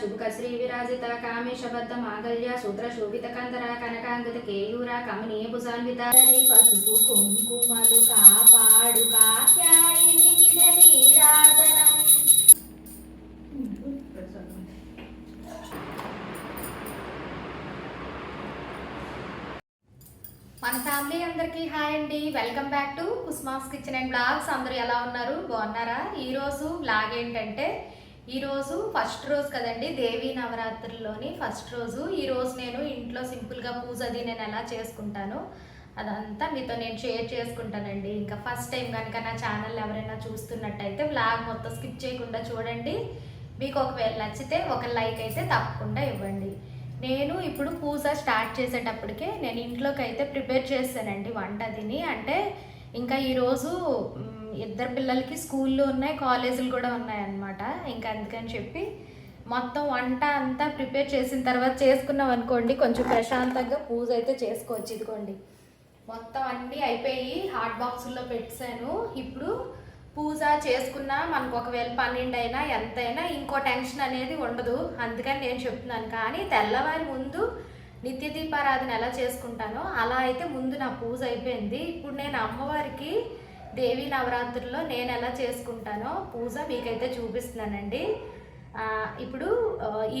చుబుక శ్రీ విరాజిత కామేశబద్ధ మాంగళ్య సూత్ర శోభిత కందర కనకాంగత కేయూర కమనీయ భుజాన్విత పసుపు కుంకుమలు కాపాడు కాత్యాయినికి నీరాజనం మన ఫ్యామిలీ అందరికీ హాయ్ అండి. Welcome back to Kusma's kitchen and blogs. అందరూ ఎలా ఉన్నారు? బాగున్నారా? ఈ రోజు బ్లాగ్ ఏంటంటే ఈరోజు ఫస్ట్ రోజు కదండి దేవీ నవరాత్రుల్లోని ఫస్ట్ రోజు. ఈ రోజు నేను ఇంట్లో సింపుల్గా పూజ అది నేను ఎలా చేసుకుంటాను అదంతా మీతో నేను షేర్ చేసుకుంటానండి. ఇంకా ఫస్ట్ టైం కనుక నా ఛానల్ ఎవరైనా చూస్తున్నట్టయితే బ్లాగ్ మొత్తం స్కిప్ చేయకుండా చూడండి. మీకు ఒకవేళ నచ్చితే ఒక లైక్ అయితే తప్పకుండా ఇవ్వండి. నేను ఇప్పుడు పూజ స్టార్ట్ చేసేటప్పటికే నేను ఇంట్లోకి అయితే ప్రిపేర్ చేస్తానండి వంట తిని. అంటే ఇంకా ఈరోజు ఇద్దరు పిల్లలకి స్కూళ్ళు ఉన్నాయి కాలేజీలు కూడా ఉన్నాయన్నమాట. ఇంకా అందుకని చెప్పి మొత్తం వంట అంతా ప్రిపేర్ చేసిన తర్వాత చేసుకున్నాం అనుకోండి కొంచెం ప్రశాంతంగా పూజ అయితే చేసుకోవచ్చు. ఇదిగోండి. మొత్తం అన్నీ అయిపోయి హాట్ బాక్సుల్లో పెట్టాను. ఇప్పుడు పూజ చేసుకున్నా మనకు ఒకవేళ పన్నెండు అయినా ఎంతైనా ఇంకో టెన్షన్ అనేది ఉండదు. అందుకని నేను చెప్తున్నాను. కానీ తెల్లవారి ముందు నిత్య దీపారాధన ఎలా చేసుకుంటానో అలా అయితే ముందు నా పూజ అయిపోయింది. ఇప్పుడు నేను అమ్మవారికి దేవి నవరాత్రుల్లో నేను ఎలా చేసుకుంటానో పూజ మీకైతే చూపిస్తున్నానండి. ఇప్పుడు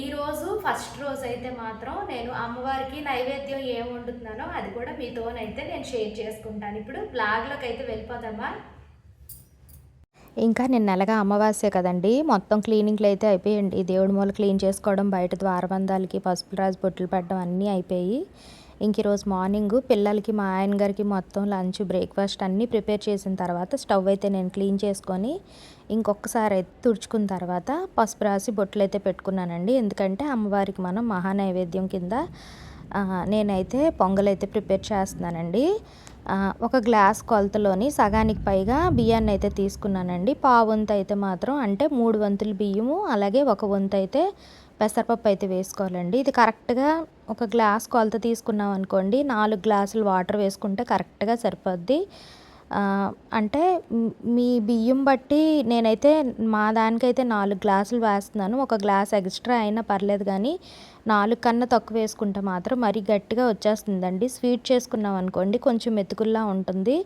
ఈరోజు ఈ రోజు ఫస్ట్ రోజు అయితే మాత్రం నేను అమ్మవారికి నైవేద్యం ఏం వండుతున్నానో అది కూడా మీతోనైతే నేను షేర్ చేసుకుంటాను. ఇప్పుడు బ్లాగ్లోకి అయితే వెళ్ళిపోదామా? ఇంకా నిన్న నెలగా అమావాస్య కదండి మొత్తం క్లీనింగ్లు అయితే అయిపోయండి దేవుడి మూల క్లీన్ చేసుకోవడం బయట ద్వారబంధాలకి పసుపు రాజు బొట్లు పెట్టడం అన్నీ అయిపోయి ఇంక ఈరోజు మార్నింగ్ పిల్లలకి మా ఆయన గారికి మొత్తం లంచ్ బ్రేక్ఫాస్ట్ అన్నీ ప్రిపేర్ చేసిన తర్వాత స్టవ్ అయితే నేను క్లీన్ చేసుకొని ఇంకొకసారి అయితే తుడుచుకున్న తర్వాత పసుపు రాసి బొట్లు అయితే పెట్టుకున్నానండి. ఎందుకంటే అమ్మవారికి మనం మహా నైవేద్యం కింద నేనైతే పొంగల్ అయితే ప్రిపేర్ చేస్తున్నానండి. ఒక గ్లాస్ కొలతలోని సగానికి పైగా బియ్యాన్ని అయితే తీసుకున్నానండి. పావు వంతు అయితే మాత్రం అంటే మూడు వంతులు బియ్యము అలాగే ఒక వంతు అయితే పెసరపప్పు అయితే వేసుకోవాలండి. ఇది కరెక్ట్గా ఒక గ్లాస్ కొలత తీసుకున్నాం అనుకోండి నాలుగు గ్లాసులు వాటర్ వేసుకుంటే కరెక్ట్గా సరిపోద్ది. అంటే మీ బియ్యం బట్టి నేనైతే మా దానికైతే నాలుగు గ్లాసులు వేస్తున్నాను. ఒక గ్లాస్ ఎక్స్ట్రా అయినా పర్లేదు కానీ నాలుగు కన్నా తక్కువ వేసుకుంటే మాత్రం మరీ గట్టిగా వచ్చేస్తుందండి. స్వీట్ చేసుకున్నాం అనుకోండి కొంచెం మెతుకుల్లా ఉంటుంది.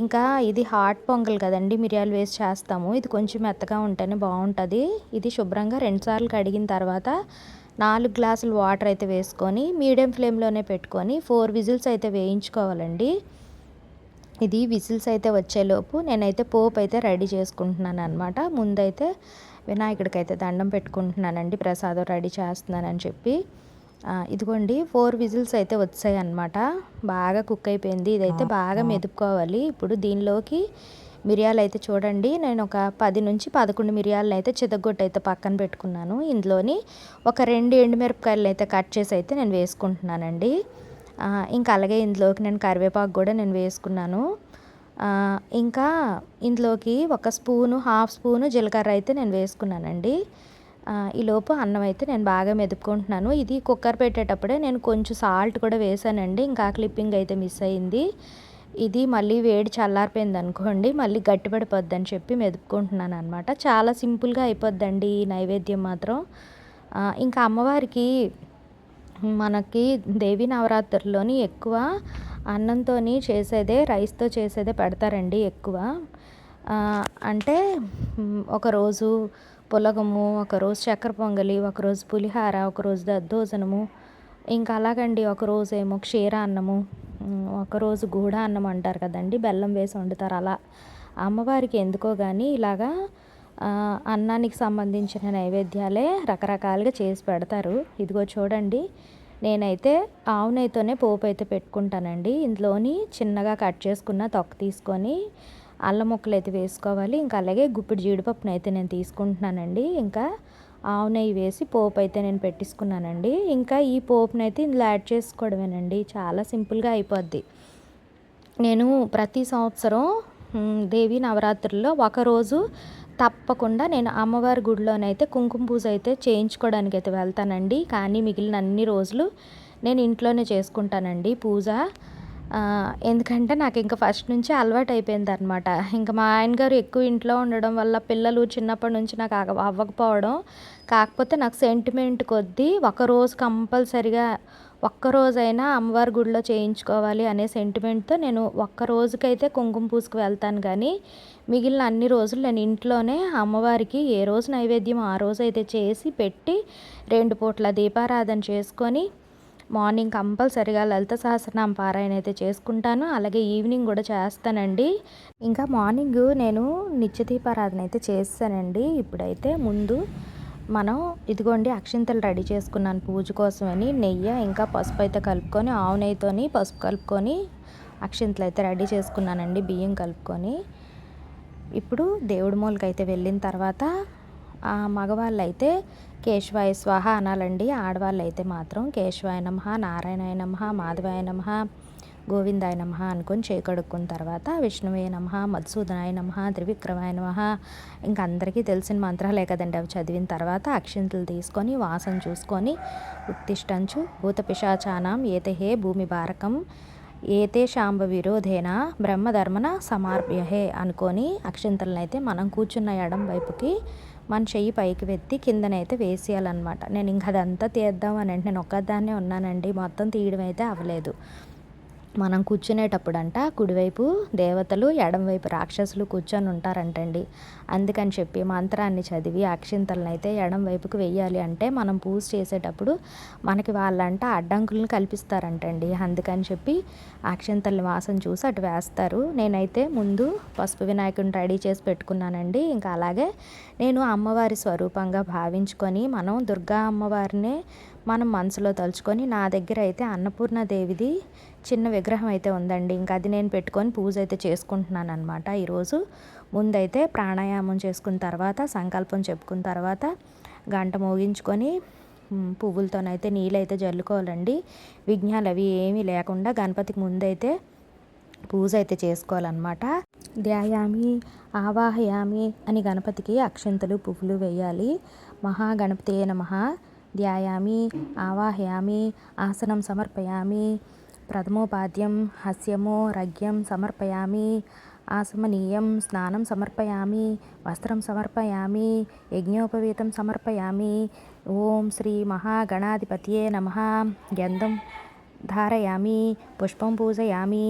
ఇంకా ఇది హాట్ పొంగల్ కదండి మిరియాలు వేసి చేస్తాము. ఇది కొంచెం మెత్తగా ఉంటేనే బాగుంటుంది. ఇది శుభ్రంగా రెండుసార్లు కడిగిన తర్వాత నాలుగు గ్లాసులు వాటర్ అయితే వేసుకొని మీడియం ఫ్లేమ్లోనే పెట్టుకొని ఫోర్ విజిల్స్ అయితే వేయించుకోవాలండి. ఇది విజిల్స్ అయితే వచ్చేలోపు నేనైతే పోపు అయితే రెడీ చేసుకుంటున్నాను అనమాట ముందైతే వినాయకుడికి అయితే దండం పెట్టుకుంటున్నానండి ప్రసాదం రెడీ చేస్తున్నానని చెప్పి. ఇదిగోండి ఫోర్ విజిల్స్ అయితే వచ్చాయి అనమాట బాగా కుక్ అయిపోయింది. ఇదైతే బాగా మెదుపుకోవాలి. ఇప్పుడు దీనిలోకి మిరియాలు అయితే చూడండి. నేను ఒక పది నుంచి పదకొండు మిరియాలను అయితే చితగొట్టి అయితే పక్కన పెట్టుకున్నాను. ఇందులోని ఒక రెండు ఎండుమిరపకాయలు అయితే కట్ చేసి అయితే నేను వేసుకుంటున్నానండి. ఇంకా అలాగే ఇందులోకి నేను కరివేపాకు కూడా నేను వేసుకున్నాను. ఇంకా ఇందులోకి ఒక స్పూను హాఫ్ స్పూను జీలకర్ర అయితే నేను వేసుకున్నానండి. ఈలోపు అన్నం అయితే నేను బాగా మెదుపుకుంటున్నాను. ఇది కుక్కర్ పెట్టేటప్పుడే నేను కొంచెం సాల్ట్ కూడా వేసానండి. ఇంకా క్లిప్పింగ్ అయితే మిస్ అయింది. ఇది మళ్ళీ వేడి చల్లారిపోయింది అనుకోండి మళ్ళీ గట్టిపడిపోద్ది అని చెప్పి మెదుపుకుంటున్నాను అనమాట చాలా సింపుల్గా అయిపోద్దండి ఈ నైవేద్యం మాత్రం. ఇంకా అమ్మవారికి మనకి దేవి నవరాత్రుల్లోని ఎక్కువ అన్నంతో చేసేదే రైస్తో చేసేదే పెడతారండి ఎక్కువ. అంటే ఒకరోజు పులగము ఒకరోజు చక్కెర పొంగలి ఒకరోజు పులిహార ఒకరోజు దద్దోజనము ఇంకా అలాగండి ఒకరోజు ఏమో క్షీర అన్నము ఒకరోజు గూడ అన్నం అంటారు కదండి బెల్లం వేసి వండుతారు అలా. అమ్మవారికి ఎందుకో కానీ ఇలాగా అన్నానికి సంబంధించిన నైవేద్యాలే రకరకాలుగా చేసి పెడతారు. ఇదిగో చూడండి నేనైతే ఆవు నెయ్యితోనే పోపు అయితే పెట్టుకుంటానండి. ఇందులోని చిన్నగా కట్ చేసుకున్న తొక్క తీసుకొని అల్లం ముక్కలు అయితే వేసుకోవాలి. ఇంకా అలాగే గుప్పిడి జీడిపప్పును అయితే నేను తీసుకుంటున్నానండి. ఇంకా ఆవు నెయ్యి వేసి పోపు అయితే నేను పెట్టేసుకున్నానండి ఇంకా ఈ పోపునైతే అయితే ఇందులో యాడ్ చేసుకోవడమేనండి. చాలా సింపుల్గా అయిపోద్ది. నేను ప్రతి సంవత్సరం దేవి నవరాత్రుల్లో ఒకరోజు తప్పకుండా నేను అమ్మవారి గుడిలోనైతే కుంకుమ పూజ అయితే చేయించుకోవడానికి అయితే వెళ్తానండి. కానీ మిగిలిన అన్ని రోజులు నేను ఇంట్లోనే చేసుకుంటానండి పూజ. ఎందుకంటే నాకు ఇంకా ఫస్ట్ నుంచి అలవాటు అయిపోయింది అనమాట ఇంకా మా ఆయన గారు ఎక్కువ ఇంట్లో ఉండడం వల్ల పిల్లలు చిన్నప్పటి నుంచి నాకు అవ్వకపోవడం. కాకపోతే నాకు సెంటిమెంట్ కొద్దీ ఒకరోజు కంపల్సరిగా ఒక్కరోజైనా అమ్మవారి గుడిలో చేయించుకోవాలి అనే సెంటిమెంట్తో నేను ఒక్క రోజుకైతే కుంకుమ పూసుకు వెళ్తాను కానీ మిగిలిన అన్ని రోజులు నేను ఇంట్లోనే అమ్మవారికి ఏ రోజు నైవేద్యం ఆ రోజు అయితే చేసి పెట్టి రెండు పూట్ల దీపారాధన చేసుకొని మార్నింగ్ కంపల్సరిగా లలిత సహస్రనామ పారాయణ అయితే చేసుకుంటాను. అలాగే ఈవినింగ్ కూడా చేస్తానండి. ఇంకా మార్నింగ్ నేను నిత్య దీపారాధన అయితే చేస్తానండి. ఇప్పుడైతే ముందు మనం ఇదిగోండి అక్షింతలు రెడీ చేసుకున్నాను పూజ కోసమని నెయ్యి ఇంకా పసుపు అయితే కలుపుకొని ఆవు నెయ్యితోని పసుపు కలుపుకొని అక్షింతలు అయితే రెడీ చేసుకున్నానండి బియ్యం కలుపుకొని. ఇప్పుడు దేవుడి మూలకి అయితే వెళ్ళిన తర్వాత ఆ మగవాళ్ళు అయితే కేశవాయ స్వాహ అనాలండి. ఆడవాళ్ళు అయితే మాత్రం కేశవాయ నమ నారాయణాయ నమ మాధవాయ నమ గోవిందాయ నమ అనుకొని చేకడుక్కున్న తర్వాత విష్ణువే నమ మధుసూదనాయ నమ త్రివిక్రమాయ నమ. ఇంకా అందరికీ తెలిసిన మంత్రాలే కదండి అవి చదివిన తర్వాత అక్షింతలు తీసుకొని వాసన చూసుకొని ఉత్తిష్టంచు భూత పిశాచానం ఏతహే భూమి భారకం ఏతే శాంబ విరోధేన బ్రహ్మధర్మన సమార్ప్యహే అనుకొని అక్షింతలనైతే మనం కూర్చున్న ఎడం వైపుకి మన చెయ్యి పైకి వెత్తి కిందనైతే వేసేయాలన్నమాట. నేను ఇంక అదంతా తీద్దాం అని అంటే నేను ఒక్కదాన్నే ఉన్నానండి మొత్తం తీయడం అయితే అవ్వలేదు. మనం కూర్చునేటప్పుడంట కుడివైపు దేవతలు ఎడమవైపు రాక్షసులు కూర్చొని ఉంటారంటండి అందుకని చెప్పి మంత్రాన్ని చదివి అక్షింతలను అయితే ఎడం వైపుకు వెయ్యాలి అంటే మనం పూజ చేసేటప్పుడు మనకి వాళ్ళంట అడ్డంకులను కల్పిస్తారంటండి. అందుకని చెప్పి అక్షింతల్ని వాసన చూసి అటు వేస్తారు. నేనైతే ముందు పసుపు వినాయకుడిని రెడీ చేసి పెట్టుకున్నానండి. ఇంకా అలాగే నేను అమ్మవారి స్వరూపంగా భావించుకొని మనం దుర్గా అమ్మవారినే మనం మనసులో తలుచుకొని నా దగ్గర అయితే అన్నపూర్ణదేవిది చిన్న విగ్రహం అయితే ఉందండి. ఇంకా అది నేను పెట్టుకొని పూజ అయితే చేసుకుంటున్నాను అనమాట ఈరోజు ముందైతే ప్రాణాయామం చేసుకున్న తర్వాత సంకల్పం చెప్పుకున్న తర్వాత గంట మోగించుకొని పువ్వులతోనైతే నీళ్ళైతే జల్లుకోవాలండి. విఘ్నాలు అవి ఏమీ లేకుండా గణపతికి ముందైతే పూజ అయితే చేసుకోవాలన్నమాట. ధ్యాయామి ఆవాహయామి అని గణపతికి అక్షంతలు పువ్వులు వేయాలి. మహాగణపతి నమ. ధ్యాయామి ఆవాహయామి ఆసనం సమర్పయామి ప్రథమోపాద్యం హస్యమో రగ్యం సమర్పయామి ఆసమనీయం స్నానం సమర్పయామి వస్త్రం సమర్పయామి యజ్ఞోపవీతం సమర్పయామి. ఓం శ్రీ మహాగణాధిపతియే నమ. గంధం ధారయామి పుష్పం పూజయామి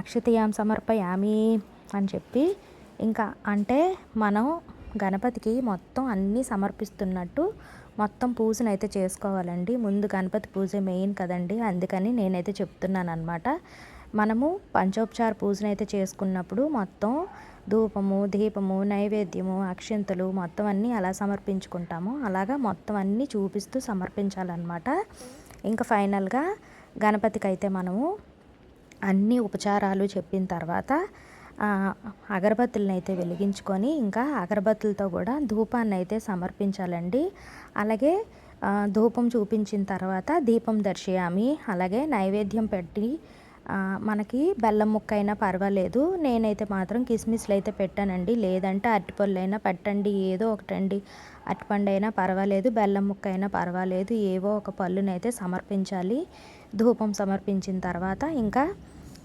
అక్షతయాం సమర్పయామి అని చెప్పి ఇంకా అంటే మనం గణపతికి మొత్తం అన్నీ సమర్పిస్తున్నట్టు మొత్తం పూజను అయితే చేసుకోవాలండి. ముందు గణపతి పూజ మెయిన్ కదండి. అందుకని నేనైతే చెప్తున్నాను అనమాట మనము పంచోపచార పూజను అయితే చేసుకున్నప్పుడు మొత్తం ధూపము దీపము నైవేద్యము అక్షింతలు మొత్తం అన్నీ అలా సమర్పించుకుంటాము. అలాగా మొత్తం అన్నీ చూపిస్తూ సమర్పించాలన్నమాట. ఇంకా ఫైనల్గా గణపతికి అయితే మనము అన్ని ఉపచారాలు చెప్పిన తర్వాత అగరబత్తులను అయితే వెలిగించుకొని ఇంకా అగరబత్తులతో కూడా ధూపాన్ని అయితే సమర్పించాలండి. అలాగే ధూపం చూపించిన తర్వాత దీపం దర్శయామి అలాగే నైవేద్యం పెట్టి మనకి బెల్లం ముక్క అయినా పర్వాలేదు. నేనైతే మాత్రం కిస్మిస్లు అయితే పెట్టానండి. లేదంటే అరటిపళ్ళు అయినా పెట్టండి. ఏదో ఒకటండి. అరటిపండు అయినా పర్వాలేదు. బెల్లం ముక్క అయినా పర్వాలేదు. ఏవో ఒక పళ్ళునైతే సమర్పించాలి. ధూపం సమర్పించిన తర్వాత ఇంకా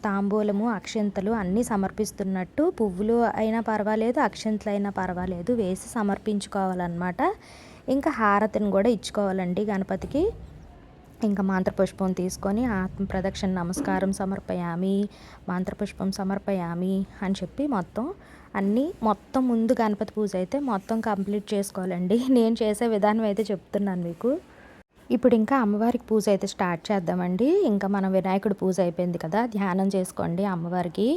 తాంబూలము అక్షింతలు అన్నీ సమర్పిస్తున్నట్టు పువ్వులు అయినా పర్వాలేదు అక్షింతలు అయినా పర్వాలేదు. వేసి సమర్పించుకోవాలన్నమాట. ఇంకా హారతిని కూడా ఇచ్చుకోవాలండి గణపతికి. ఇంకా మంత్రపుష్పం తీసుకొని ఆత్మ ప్రదక్షిణ నమస్కారం సమర్పయామి మంత్రపుష్పం సమర్పయామి అని చెప్పి మొత్తం అన్నీ మొత్తం ముందు గణపతి పూజ అయితే మొత్తం కంప్లీట్ చేసుకోవాలండి. నేను చేసే విధానం అయితే చెప్తున్నాను మీకు. ఇప్పుడు ఇంకా అమ్మవారికి పూజ అయితే స్టార్ట్ చేద్దామండి. ఇంకా మనం వినాయకుడి పూజ అయిపోయింది కదా ధ్యానం చేసుకోండి అమ్మవారికి.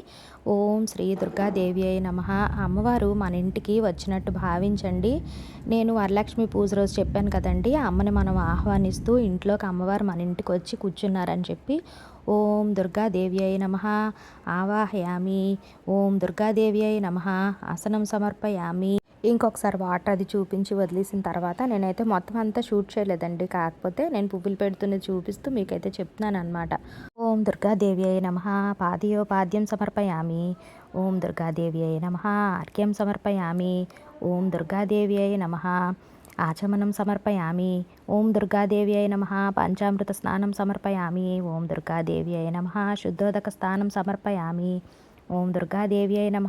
ఓం శ్రీ దుర్గాదేవి అయి నమ. అమ్మవారు మన ఇంటికి వచ్చినట్టు భావించండి. నేను వరలక్ష్మి పూజ రోజు చెప్పాను కదండి అమ్మని మనం ఆహ్వానిస్తూ ఇంట్లోకి అమ్మవారు మన ఇంటికి వచ్చి కూర్చున్నారని చెప్పి ఓం దుర్గాదేవి అయి నమ. ఆవాహయామి. ఓం దుర్గాదేవి అయి నమ. ఆసనం సమర్పయామి. ఇంకొకసారి వాటర్ అది చూపించి వదిలేసిన తర్వాత నేనైతే మొత్తం అంతా షూట్ చేయలేదండి. కాకపోతే నేను పువ్వులు పెడుతున్నది చూపిస్తూ మీకైతే చెప్తున్నాను అనమాట ఓం దుర్గాదేవి అయి నమ. పాదయో పాద్యం సమర్పయామి. ఓం దుర్గాదేవి అయి నమ. అర్ఘ్యం సమర్పయామి. ఓం దుర్గాదేవి అయి నమ. ఆచమనం సమర్పయామి. ఓం దుర్గాదేవి అయి నమ. పంచామృత స్నానం సమర్పయామి. ఓం దుర్గాదేవి అయి నమ. శుద్ధోదక స్నానం సమర్పయామి. ఓం దుర్గాదేవి అయి నమ.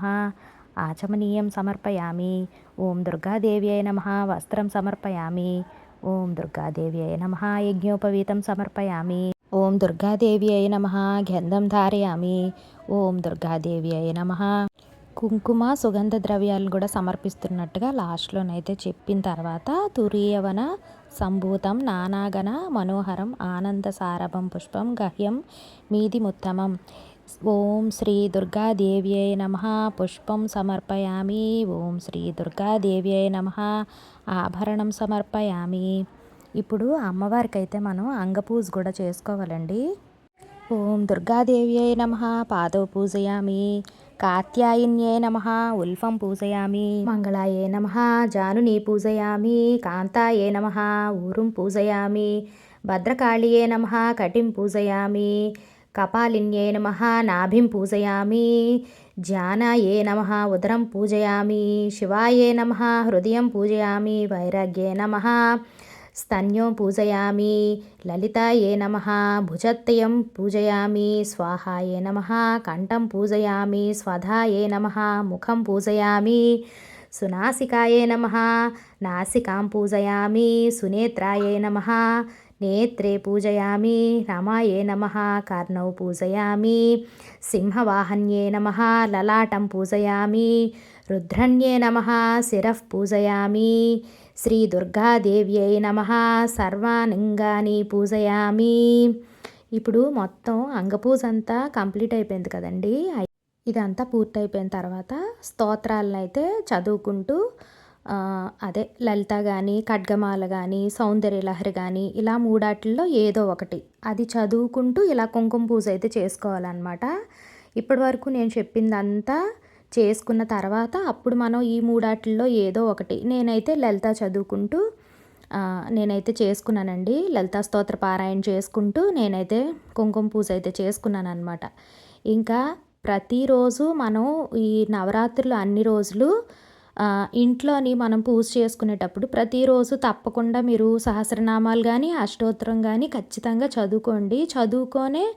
ఆచమనీయం సమర్పయామి. ఓం దుర్గాదేవి అయిన మహా వస్త్రం సమర్పయామి. ఓం దుర్గాదేవి అయిన మహా యజ్ఞోపవీతం సమర్పయామి. ఓం దుర్గాదేవ్యై నమ. గంధం ధారయామి. ఓం దుర్గాదేవ్యై నమ. కుంకుమ సుగంధ ద్రవ్యాలను కూడా సమర్పిస్తున్నట్టుగా లాస్ట్లోనైతే చెప్పిన తర్వాత తురీయవన సంభూతం నానాగణ మనోహరం ఆనంద సారభం పుష్పం గహ్యం మీది ముత్తమం. ఓం శ్రీ దుర్గాదేవ్యై నమ. పుష్పం సమర్పయామి. ఓం శ్రీ దుర్గాదేవ్యై నమ. ఆభరణం సమర్పయామి. ఇప్పుడు అమ్మవారికి అయితే మనం అంగపూజ కూడా చేసుకోవాలండి. ఓం దుర్గాదేవ్యై నమ. పాదవ పూజయామి. కాత్యాయన్యై నమ. ఉల్ఫం పూజయామి. మంగళాయే నమ. జానుని పూజయామి. కాంతాయే నమ. ఊరుం పూజయామి. భద్రకాళియే నమ. కటిం పూజయామి. కపాలిన్యే నమ నాభిం పూజయామి ధ్యానాయే నమ ఉదరం పూజయామి శివాయే నమ హృదయం పూజయామి వైరాగ్యే నమ స్తన్యో పూజయామి లలితాయే నమ భుజత్తయం పూజయామి స్వాహాయే నమ కంఠం పూజయామి స్వధాయే నమ ముఖం పూజయామి సునాసికాయే నమ నాసికాం పూజయామి సునేత్రాయే నమ నేత్రే పూజయామి రామాయే నమ కర్ణౌ పూజయామి సింహవాహన్యే నమ లలాటం పూజయామి రుద్రణ్యే నమ శిరః పూజయామి శ్రీ దుర్గాదేవ్యై నమ సర్వానంగాని పూజయామి. ఇప్పుడు మొత్తం అంగపూజ అంతా కంప్లీట్ అయిపోయింది కదండి. ఇదంతా పూర్తయిపోయిన తర్వాత స్తోత్రాలను అయితే చదువుకుంటూ అదే లలిత కానీ ఖడ్గమాల కానీ సౌందర్యలహరి కానీ ఇలా మూడాటిల్లో ఏదో ఒకటి. అది చదువుకుంటూ ఇలా కుంకుమ పూజ అయితే చేసుకోవాలన్నమాట. ఇప్పటి వరకు నేను చెప్పిందంతా చేసుకున్న తర్వాత అప్పుడు మనం ఈ మూడాటిల్లో ఏదో ఒకటి. నేనైతే లలిత చదువుకుంటూ నేనైతే చేసుకున్నానండి. లలిత స్తోత్ర పారాయణ చేసుకుంటూ నేనైతే కుంకుమ పూజ అయితే చేసుకున్నాను అనమాట ఇంకా ప్రతిరోజు మనం ఈ నవరాత్రులు అన్ని రోజులు ఇంట్లోని మనం పూజ చేసుకునేటప్పుడు ప్రతిరోజు తప్పకుండా మీరు సహస్రనామాలు కానీ అష్టోత్తరం కానీ ఖచ్చితంగా చదువుకోండి. చదువుకొనే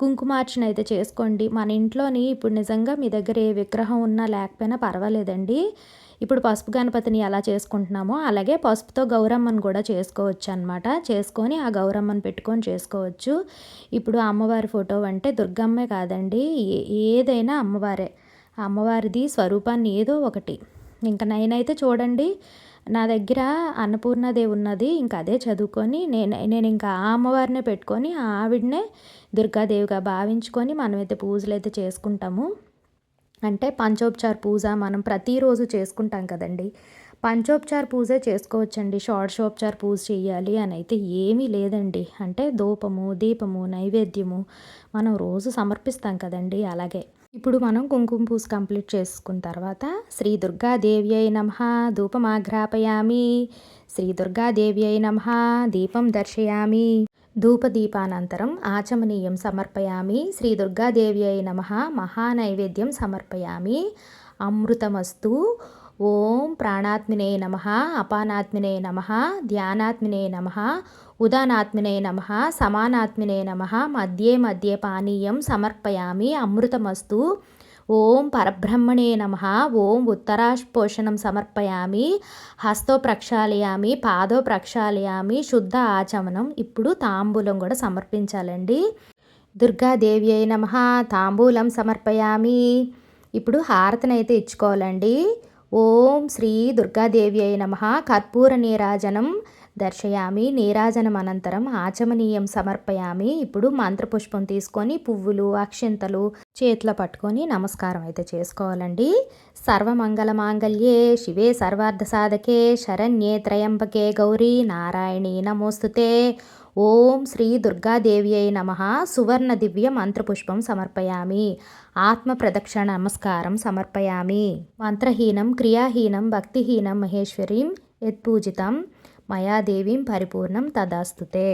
కుంకుమార్చన అయితే చేసుకోండి. మన ఇంట్లోని ఇప్పుడు నిజంగా మీ దగ్గర ఏ విగ్రహం ఉన్నా లేకపోయినా పర్వాలేదండి. ఇప్పుడు పసుపు గణపతిని ఎలా చేసుకుంటున్నామో అలాగే పసుపుతో గౌరమ్మను కూడా చేసుకోవచ్చు అనమాట చేసుకొని ఆ గౌరమ్మను పెట్టుకొని చేసుకోవచ్చు. ఇప్పుడు అమ్మవారి ఫోటో అంటే దుర్గమ్మే కాదండి. ఏ- ఏదైనా అమ్మవారే. అమ్మవారిది స్వరూపాన్ని ఏదో ఒకటి. ఇంకా నేనైతే చూడండి నా దగ్గర అన్నపూర్ణదేవి ఉన్నది ఇంకా అదే చదువుకొని నేను నేను ఇంకా ఆ అమ్మవారినే పెట్టుకొని ఆవిడనే దుర్గాదేవిగా భావించుకొని మనమైతే పూజలు అయితే చేసుకుంటాము. అంటే పంచోపచార పూజ మనం ప్రతిరోజు చేసుకుంటాం కదండి. పంచోపచార పూజ చేసుకోవచ్చండి. షోడశోపచార పూజ చేయాలి అని అయితే ఏమీ లేదండి. అంటే ధూపము దీపము నైవేద్యము మనం రోజు సమర్పిస్తాం కదండి. అలాగే ఇప్పుడు మనం కుంకుమ పూజ కంప్లీట్ చేసుకున్న తర్వాత శ్రీ దుర్గాదేవ్యై నమ ధూపమాఘ్రాపయామి. శ్రీ దుర్గాదేవ్యై నమ దీపం దర్శయామి. ధూపదీపానంతరం ఆచమనీయం సమర్పయామి. శ్రీ దుర్గాదేవ్యై నమ మహానైవేద్యం సమర్పయామి. అమృతమస్తు ఓం ప్రాణాత్మినే నమ అపానాత్మినే నమ ధ్యానాత్మినే నమ ఉదానాత్మినే నమ సమానాత్మినే నమ మధ్యే మధ్యే పానీయం సమర్పయామి అమృతమస్తు. ఓం పరబ్రహ్మణే నమ ఓం ఉత్తరాపోషణం సమర్పయామి హస్తో ప్రక్షాళయామి పాదో ప్రక్షాళయామి శుద్ధ ఆచమనం. ఇప్పుడు తాంబూలం కూడా సమర్పించాలండి. దుర్గాదేవి అయి నమ తాంబూలం సమర్పయామి. ఇప్పుడు హారతనైతే ఇచ్చుకోవాలండి. ఓం శ్రీ దుర్గాదేవి అయి నమ. కర్పూర నీరాజనం దర్శయామి. నీరాజనం అనంతరం ఆచమనీయం సమర్పయామి. ఇప్పుడు మంత్రపుష్పం తీసుకొని పువ్వులు అక్షింతలు చేతిలో పట్టుకొని నమస్కారం అయితే చేసుకోవాలండి. సర్వమంగళ మాంగళ్యే శివే సర్వార్థ సాధకే శరణ్యే త్రయంబకే గౌరీ నారాయణీ నమోస్తుతే. ఓం శ్రీ దుర్గాదేవ్యై నమ. సువర్ణ దివ్య మంత్రపుష్పం సమర్పయామి. ఆత్మ ప్రదక్షిణ నమస్కారం సమర్పయామి. మంత్రహీనం క్రియాహీనం భక్తిహీనం మహేశ్వరీం యత్పూజితం మయాదేవీం పరిపూర్ణం తదాస్తుతే.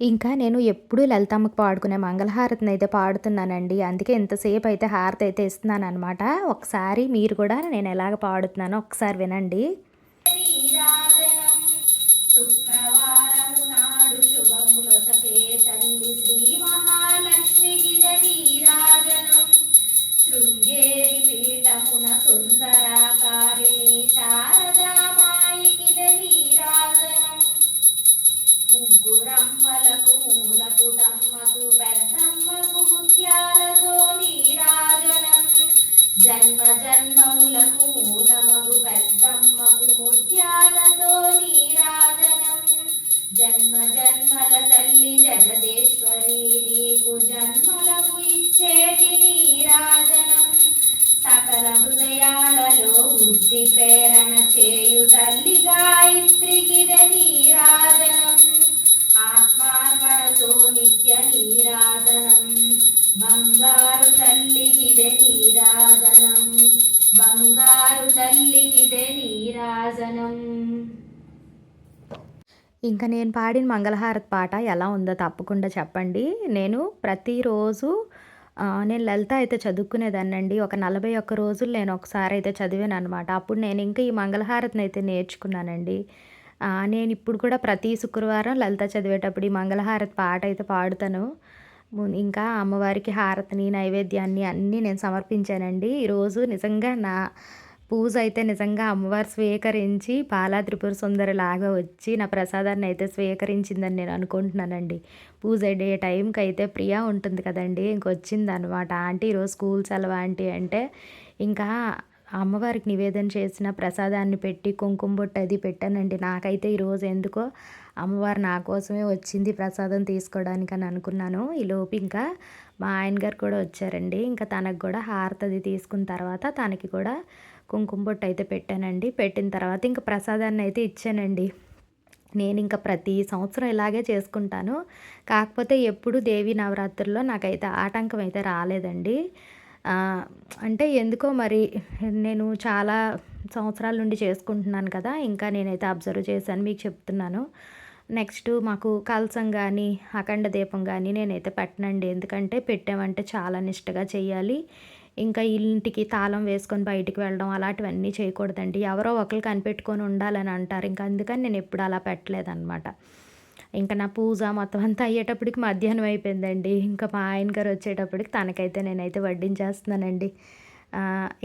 ఇంకా నేను ఎప్పుడు లలితమ్మకు పాడుకునే మంగళహారతిని అయితే పాడుతున్నానండి. అందుకే ఎంతసేపు అయితే హారతి అయితే ఇస్తున్నాను అనమాట ఒకసారి మీరు కూడా నేను ఎలాగ పాడుతున్నానో ఒకసారి వినండి. బుద్ధి ప్రేరణ చేయు తల్లి గాయత్రికిదే నీరాజనం. ఆత్మార్పణతో నిత్య నీరాజనం. బంగారు తల్లికిదే నీరాజనం. బంగారు తల్లికిదే నీరాజనం. ఇంకా నేను పాడిన మంగళహారతి పాట ఎలా ఉందో తప్పకుండా చెప్పండి. నేను ప్రతిరోజు నేను లలిత అయితే చదువుకునేదాన్నండి. ఒక నలభై ఒక్క రోజులు నేను ఒకసారి అయితే చదివాను అనమాట అప్పుడు నేను ఇంకా ఈ మంగళహారతిని అయితే నేర్చుకున్నానండి. నేను ఇప్పుడు కూడా ప్రతి శుక్రవారం లలిత చదివేటప్పుడు ఈ మంగళహారతి పాట అయితే పాడుతాను. ఇంకా అమ్మవారికి హారతిని నైవేద్యాన్ని అన్నీ నేను సమర్పించానండి. ఈరోజు నిజంగా నా పూజ అయితే నిజంగా అమ్మవారు స్వీకరించి పాలా త్రిపుర సుందరి లాగా వచ్చి నా ప్రసాదాన్ని అయితే స్వీకరించిందని నేను అనుకుంటున్నానండి. పూజ డే టైంకి అయితే ప్రియా ఉంటుంది కదండి ఇంకొచ్చింది అనమాట ఆంటీ ఈరోజు స్కూల్ సెలవు ఆంటీ అంటే ఇంకా అమ్మవారికి నివేదన చేసిన ప్రసాదాన్ని పెట్టి కుంకుమ బొట్టు అది పెట్టానండి. నాకైతే ఈరోజు ఎందుకో అమ్మవారు నా కోసమే వచ్చింది ప్రసాదం తీసుకోవడానికి అని అనుకున్నాను. ఈలోపు ఇంకా మా ఆయన గారు కూడా వచ్చారండి. ఇంకా తనకు కూడా హారతి అది తీసుకున్న తర్వాత తనకి కూడా కుంకుమ బొట్టు అయితే పెట్టానండి. పెట్టిన తర్వాత ఇంకా ప్రసాదాన్ని అయితే ఇచ్చానండి. నేను ఇంకా ప్రతి సంవత్సరం ఇలాగే చేసుకుంటాను. కాకపోతే ఎప్పుడు దేవి నవరాత్రుల్లో నాకైతే ఆటంకం అయితే రాలేదండి. అంటే ఎందుకో మరి నేను చాలా సంవత్సరాల నుండి చేసుకుంటున్నాను కదా ఇంకా నేనైతే అబ్జర్వ్ చేశాను మీకు చెప్తున్నాను. నెక్స్ట్ మాకు కలసం కానీ అఖండ దీపం కానీ నేనైతే పెట్టనండి. ఎందుకంటే పెట్టామంటే చాలా నిష్టగా చేయాలి ఇంకా ఇంటికి తాళం వేసుకొని బయటికి వెళ్ళడం అలాంటివన్నీ చేయకూడదండి. ఎవరో ఒకరు కనిపెట్టుకొని ఉండాలని అంటారు. ఇంకా అందుకని నేను ఎప్పుడు అలా పెట్టలేదన్నమాట. ఇంకా నా పూజ మొత్తం అంతా అయ్యేటప్పటికి మధ్యాహ్నం అయిపోయిందండి. ఇంకా మా ఆయన గారు వచ్చేటప్పటికి తనకైతే నేనైతే వడ్డించేస్తున్నానండి.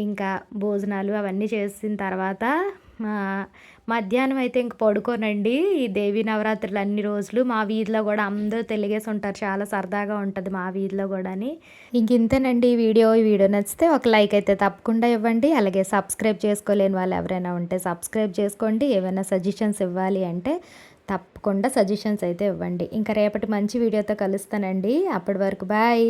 ఇంకా భోజనాలు అవన్నీ చేసిన తర్వాత మధ్యాహ్నం అయితే ఇంక పడుకోనండి. ఈ దేవి నవరాత్రులు అన్ని రోజులు మా వీధిలో కూడా అందరూ తెలిగేసి ఉంటారు. చాలా సరదాగా ఉంటుంది మా వీధిలో కూడాని. ఇంక ఇంతేనండి ఈ వీడియో. ఈ వీడియో నచ్చితే ఒక లైక్ అయితే తప్పకుండా ఇవ్వండి. అలాగే సబ్స్క్రైబ్ చేసుకోలేని వాళ్ళు ఎవరైనా ఉంటే సబ్స్క్రైబ్ చేసుకోండి. ఏమైనా సజెషన్స్ ఇవ్వాలి అంటే తప్పకుండా సజెషన్స్ అయితే ఇవ్వండి. ఇంకా రేపటి మంచి వీడియోతో కలుస్తానండి. అప్పటి వరకు బాయ్.